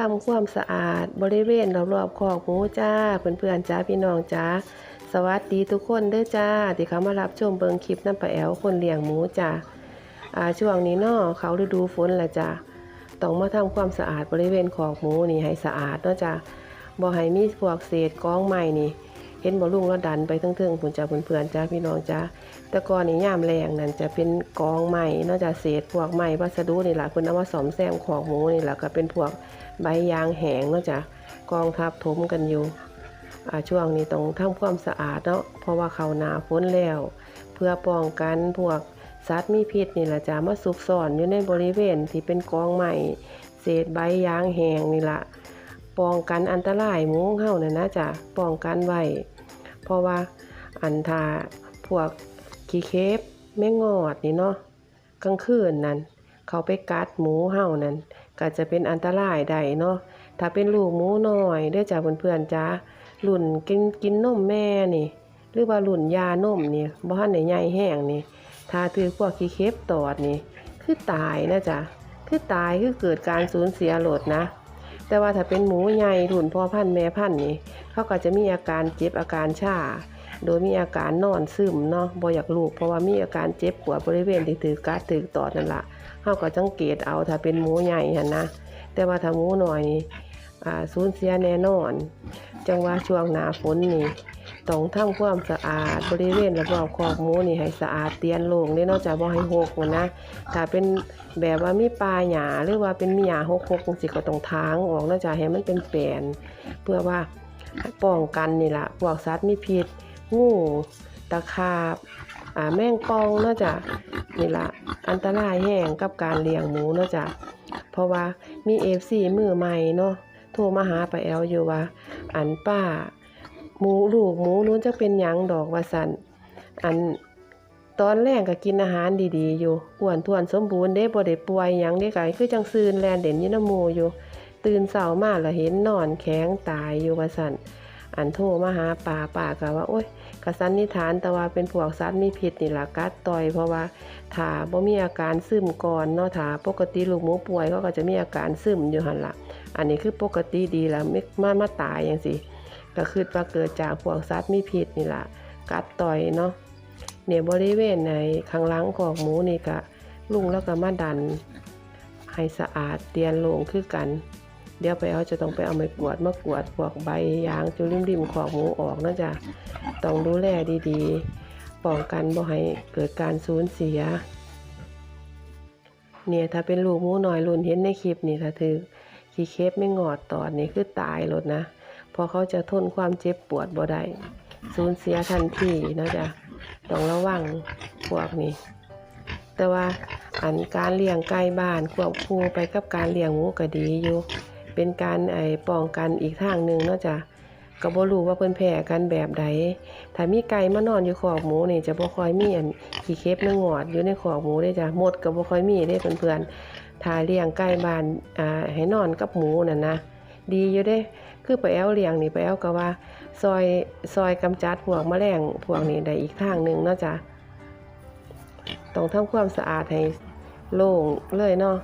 ทำความสะอาดบริเวณรอบๆคอกหมูจ้าเพื่อนๆจ้าพี่น้องจ้าสวัสดีทุกคนเด้อจ้าที่เขามารับชมเบิงคลิปน้ำปลาแอวคนเลี้ยงหมูจ้าอ่าช่วงนี้นอเขาฤดูฝนละจ้าต้องมาทำความสะอาดบริเวณคอกหมูนี่ให้สะอาดเนาะจ้าบ่ให้มีพวกเศษกองใหม่นี่ เห็นบ่ลุงแล้วดันไปทั้งๆพุ่นจ้าเพื่อนๆจ้าพี่น้องจ้าต่ก่อนนี่ย่ามแรงนั่นจะเป็นกองไม้นาะจ้าเศษพวกไม้วัสดุนี่แหละเพิ่นเอามาซ่อมแซมคอกหมูนี่แหละก็เป็นพวกใบยางแห้งนาะจ้ะกองทับถมกันอยู่ช่วงนี้ต้องทำความสะอาดเนาะเพราะว่าเขาหนาฝนแล้ว เพื่อป้องกันพวกสัตว์มีพิษนี่แหละจ้ะมาซุกซ่อนอยู่ในบริเวณที่เป็นกองใหม่เศษใบยางแห้งนี่แหละป้องกันอันตรายหมูเของเฮาน่ะนะจ้ะป้องกันไว้ ราะว่าอันทาพวกขี้เคฟแม่งอดนี่เนาะกลางคืนนั่นเขาไปกัดหมูเฮานั่นก็จะเป็นอันตรายได้เนาะถ้าเป็นลูกหมูน้อยเด้อจ้าเพื่อนๆจ้ารุ่นกินกินนมแม่นี่ หรือว่ารุ่นยานมนี่บ่ทันได้ใหญ่แห้งนี่ถ้าถือพวกขี้เข็บตอดนี่คือตายนะจ้ะคือตายคือเกิดการสูญเสียโหลดนะ แต่ว่าถ้าเป็นหมูใหญ่รุ่นพ่อพันธุ์แม่พันธุ์นี่เขาก็จะมีอาการเจ็บอาการชาโดยมีอาการนอนซึมเนาะบ่อยากลูกเพราะว่ามีอาการเจ็บปวดบริเวณที่ถือกัดถือตอดนั่นละเขาก็สังเกตเอาถ้าเป็นหมูใหญ่หันนะแต่ว่าถ้าหมูน้อยนี่อ่าสูญเสียแน่นอน จังว่าช่วงหนาฝนนี่ ต้องทำความสะอาดบริเวณรอบๆคอกหมูนี่ให้สะอาดเตียนโล่งเด้นอกจากบ่ให้หกหั้นะถ้าเป็นแบบว่ามีปลาหญ้าหรือว่าเป็นมีหญ้าหกๆจังซี่ก็ต้องทางออกนอกจากให้มันเป็นแปลนเพื่อว่าป้องกันนี่ละพวกสัตว์มีพิษงูตะขาบอ่าแมงปองนอกจากนี่ละอันตรายแห้งกับการเลี้ยงหมูนาะจ้ะเพราะว่ามีเอฟซีมือใหม่เนาะโทรมาหาปแอลอยู่ว่า อันป้า หมูลูกหมูนู้นจะเป็นหยังดอกว่าสันอันตอนแรกก็กินอาหารดีๆ อยู่อ้วนท้วนสมบูรณ์เด้บ่ได้ป่วยหยังเด้ไก็คือจังซืนแลนเด่นยินำหมูอยู่ ตื่นเช้ามาแล้วเห็นนอนแข็งตายอยู่ว่าสันอันโทรมาหาป้าป้าก็ว่า โอ๊ยกะสันนิษฐานแต่ว่าเป็นพวกสัตว์มีพิษนี่ล่ะกัดต่อยเพราะว่าถ้าบ่มีอาการซึมก่อนเนาะถ้าปกติลูกหมูป่วยก็จะมีอาการซึมอยู่หันละอันนี้คือปกติดีแล้วไม่มามาตายจังซี่ ก็คือว่าเกิดจากพวกสัตว์มีพิษนี่ล่ะ กัดต่อยเนาะเนี่ยบริเวณในข้างหลังของหมูนี่ก็ลุงแล้วก็มาดัน ให้สะอาดเตียนโล่งคือกัน เดี๋ยวไปเอาจะต้องไปเอาไม้กวาดมากวาดพวกใบยางจุริมๆของหมูออกนะจ้ะต้องดูแลดีๆป้องกันบ่ให้เกิดการสูญเสีย เนี่ยถ้าเป็นลูกหมูหน้อยรุ่นเห็นในคลิปนี่ถ้าถือขี้เคฟไม่งอดตอดนี่คือตายรถนะ พราะเขาจะทนความเจ็บปวดบ่ได้สูญเสียทันทีเนาะจ๊ะต้องระวังพวกนี้ แต่ว่าอันการเลี้ยงไก่บ้านควบคู่ไปกับการเลี้ยงหมูก็ดีอยู่ เป็นการไอ้ป้องกันอีกทางหนึ่งเนาะจ้ะก็บ่รู้ว่าเพิ่นแพ้กันแบบใดถ้ามีไก่มานอนอยู่ขอกหมูนี่จะบ่ค่อยมีอันขี้เข็บเนื้องอดอยู่ในขอกหมูเด้จ้ะหมดก็บ่ค่อยมีเด้เพื่อนๆถ้าเลี้ยงไก่บ้านอ่าให้นอนกับหมูนั่นนะ ดีอยู่เด้ คือไปแอลเลี้ยงนี่ไปแอลก็ว่า ซอยซอยกำจัดพวกแมลงพวกนี้ได้อีกทางหนึ่งเนาะจ้ะต้องทำความสะอาดให้โล่งเลยเนาะ